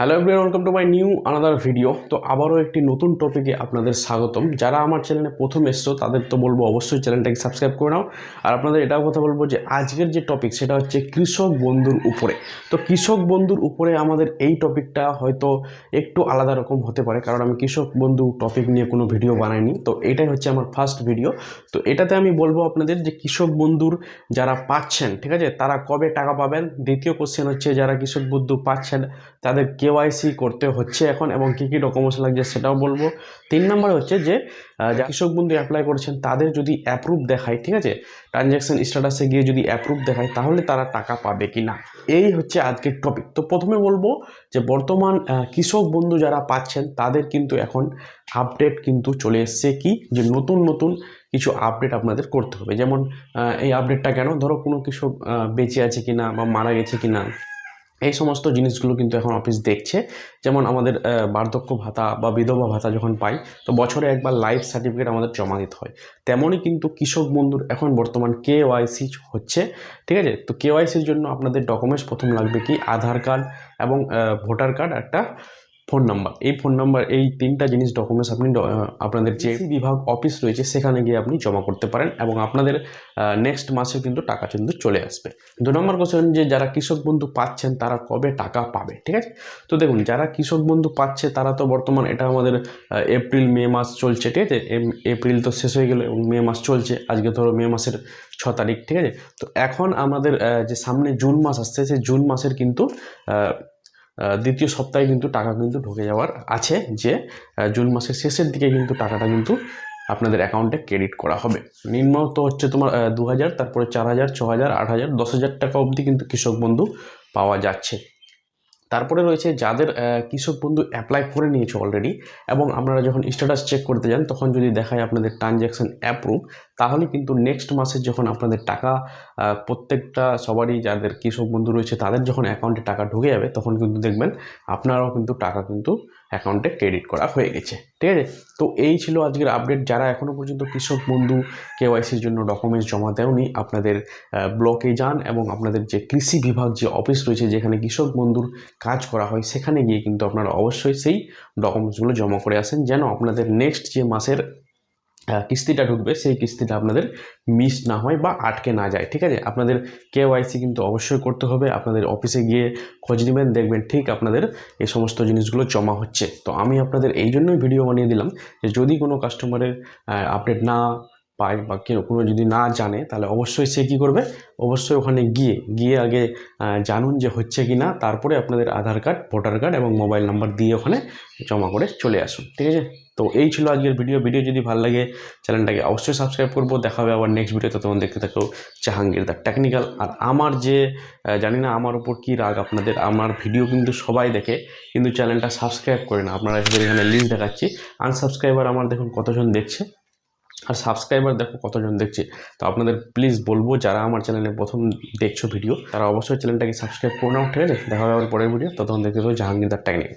Hello everyone welcome to my new another video তো আবারও একটি নতুন টপিকে আপনাদের স্বাগতম। যারা আমার চ্যানেলে প্রথম এসছো, তাদের তো বলব অবশ্যই চ্যানেলটাকে সাবস্ক্রাইব করে নাও। আর আপনাদের এটাও কথা বলব যে আজকের যে টপিক সেটা হচ্ছে কৃষক বন্ধুর উপরে। তো কৃষক বন্ধুর উপরে আমাদের এই টপিকটা হয়তো একটু আলাদা রকম হতে পারে, কারণ আমি কৃষক বন্ধু টপিক নিয়ে কোনো ভিডিও বানাইনি। তো এটাই হচ্ছে আমার ফার্স্ট ভিডিও তো এটাতে আমি বলব আপনাদের যে কৃষক বন্ধুর যারা পাচ্ছেন, ঠিক আছে? তারা কবে টাকা পাবেন? দ্বিতীয় কোশ্চেন হচ্ছে, যারা কৃষক বন্ধু পাচ্ছেন, তাদের কেওয়াইসি করতে হচ্ছে এখন এবং কী কী ডকুমেন্টস লাগছে সেটাও বলব। তিন নম্বর হচ্ছে যে যা কৃষক বন্ধু অ্যাপ্লাই করছেন, তাদের যদি অ্যাপ্রুভ দেখায়, ঠিক আছে? ট্রানজ্যাকশন স্ট্যাটাসে গিয়ে যদি অ্যাপ্রুভ দেখায়, তাহলে তারা টাকা পাবে কি না এই হচ্ছে আজকের টপিক তো প্রথমে বলব যে, বর্তমান কৃষক বন্ধু যারা পাচ্ছেন, তাদের কিন্তু এখন আপডেট কিন্তু চলে এসছে কি? যে নতুন নতুন কিছু আপডেট আপনাদের করতে হবে। যেমন এই আপডেটটা কেন? ধরো কোনো কৃষক বেঁচে আছে কি না বা মারা গেছে কি না এই সমস্ত জিনিসগুলো কিন্তু এখন অফিস দেখছে। যেমন আমাদের বার্ধক্য ভাতা বা বিধবা ভাতা যখন পাই, তো বছরে একবার লাইফ সার্টিফিকেট আমাদের জমা দিতে হয়। তেমনই কিন্তু কৃষক বন্ধুর এখন বর্তমান কে ওয়াইসি হচ্ছে, ঠিক আছে? তো কে ওয়াইসির জন্য আপনাদের ডকুমেন্টস প্রথম লাগবে কি? আধার কার্ড এবং ভোটার কার্ড একটা ফোন নাম্বার। এই ফোন নাম্বার এই তিনটা জিনিস ডকুমেন্টস আপনি আপনাদের যে বিভাগ অফিস রয়েছে সেখানে গিয়ে আপনি জমা করতে পারেন এবং আপনাদের নেক্সট মাসে কিন্তু টাকা কিন্তু চলে আসবে। দু নম্বর কোশ্চেন যে যারা কৃষক বন্ধু পাচ্ছেন তারা কবে টাকা পাবে ঠিক আছে? তো দেখুন যারা কৃষক বন্ধু পাচ্ছে তারা তো বর্তমান এটা আমাদের এপ্রিল মে মাস চলছে ঠিক আছে? এপ্রিল তো শেষ হয়ে গেল এবং মে মাস চলছে আজকে ধরো মে মাসের ছ তারিখ ঠিক আছে? তো এখন আমাদের যে সামনে জুন মাস আসছে সেই জুন মাসের কিন্তু দ্বিতীয় সপ্তাহে কিন্তু টাকা কিন্তু ঢুকে যাওয়ার আছে যে জুন মাসের শেষের দিকে কিন্তু টাকাটা কিন্তু আপনাদের অ্যাকাউন্টে ক্রেডিট করা হবে। নিম্ন তো হচ্ছে তোমার দু হাজার তারপরে চার হাজার ছ হাজার আট হাজার দশ হাজার টাকা অবধি কিন্তু কৃষক বন্ধু পাওয়া যাচ্ছে। তারপরে রয়েছে যাদের কৃষক বন্ধু অ্যাপ্লাই করে নিয়েছে অলরেডি এবং আপনারা যখন স্ট্যাটাস চেক করতে যান, তখন যদি দেখায় আপনাদের ট্রানজ্যাকশন অ্যাপ্রুভ তাহলে কিন্তু নেক্সট মাসে যখন আপনাদের টাকা প্রত্যেকটা সবারই যাদের কৃষক বন্ধু রয়েছে, তাদের যখন অ্যাকাউন্টে টাকা ঢুকে যাবে, তখন কিন্তু দেখবেন আপনারাও কিন্তু টাকা কিন্তু অ্যাকাউন্টে ক্রেডিট করা হয়ে গেছে। ঠিক আছে? তো এই ছিল আজকের আপডেট যারা এখনও পর্যন্ত কৃষক বন্ধু কেওয়াইসির জন্য ডকুমেন্টস জমা দেওনি, আপনাদের ব্লকে যান এবং আপনাদের যে কৃষি বিভাগ, যে অফিস রয়েছে, যেখানে কৃষক বন্ধুর কাজ করা হয় সেখানে গিয়ে কিন্তু আপনারা অবশ্যই সেই ডকুমেন্টসগুলো জমা করে আসেন যেন আপনাদের নেক্সট যে মাসের কিস্তিটা ঢুকবে সেই কিস্তিটা আপনাদের মিস না হয় বা আটকে না যায়, ঠিক আছে? আপনাদের কেওয়াইসি কিন্তু অবশ্যই করতে হবে, আপনাদের অফিসে গিয়ে খোঁজ নেবেন, দেখবেন ঠিক আপনাদের এই সমস্ত জিনিসগুলো জমা হচ্ছে। তো আমি আপনাদের এই জন্যই ভিডিও বানিয়ে দিলাম যে যদি কোনো কাস্টমারের আপডেট না পায় বা কেউ কোনো যদি না জানে, তাহলে অবশ্যই সে কী করবে? অবশ্যই ওখানে গিয়ে গিয়ে আগে জানুন যে হচ্ছে কি না তারপরে আপনাদের আধার কার্ড, ভোটার কার্ড এবং মোবাইল নাম্বার দিয়ে ওখানে জমা করে চলে আসুন, ঠিক আছে? তো এই ছিল আজকের ভিডিও। ভিডিও যদি ভালো লাগে, চ্যানেলটাকে অবশ্যই সাবস্ক্রাইব করব। দেখা হবে আবার নেক্সট ভিডিওতে তখন দেখতে থাকো, জাহাঙ্গীর দ্য টেকনিক্যাল আর আমার যে জানি না আমার উপর কী রাগ আপনাদের, আমার ভিডিও কিন্তু সবাই দেখে, কিন্তু চ্যানেলটা সাবস্ক্রাইব করে না। আপনারা এখানে লিঙ্ক দেখাচ্ছি। আনসাবস্ক্রাইবার আমার দেখুন কতজন দেখছে। আর সাবস্ক্রাইবার দেখো কতজন দেখছে। তো আপনাদের প্লিজ বলব, যারা আমার চ্যানেলে প্রথম দেখছ ভিডিও তারা অবশ্যই চ্যানেলটাকে সাবস্ক্রাইব করে নাও, ঠিক আছে? দেখা হবে পরের ভিডিও ততক্ষণ দেখতে পাবো জাহাঙ্গীর দ্য টেকনিক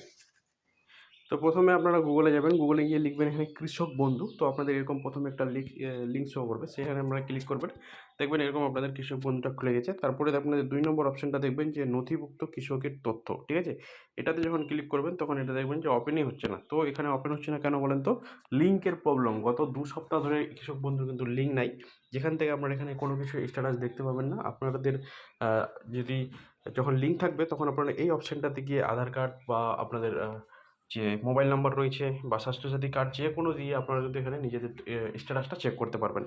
তো প্রথমে আপনারা গুগলে যাবেন। গুগলে গিয়ে লিখবেন এখানে কৃষক বন্ধু। তো আপনাদের এরকম প্রথমে একটা লিঙ্ক লিঙ্ক শো করবে। সেখানে আপনারা ক্লিক করবেন। দেখবেন এরকম আপনাদের কৃষক বন্ধুটা খুলে গেছে। তারপরে আপনাদের দুই নম্বর অপশনটা দেখবেন যে নথিভুক্ত কৃষকের তথ্য, ঠিক আছে? এটাতে যখন ক্লিক করবেন, তখন এটা দেখবেন যে ওপেনই হচ্ছে না। তো এখানে ওপেন হচ্ছে না কেন বলেন তো? লিঙ্কের প্রবলেম গত দু সপ্তাহ ধরে কৃষক বন্ধুর কিন্তু লিঙ্ক নাই। যেখান থেকে আপনারা এখানে কোনো কিছু স্ট্যাটাস দেখতে পাবেন না। আপনাদের যদি যখন লিঙ্ক থাকবে, তখন আপনারা এই অপশানটাতে গিয়ে আধার কার্ড বা আপনাদের যে মোবাইল নাম্বার রয়েছে বা স্বাস্থ্যসাথী কার্ড যে কোনো দিয়ে আপনারা কিন্তু এখানে নিজেদের স্ট্যাটাসটা চেক করতে পারবেন।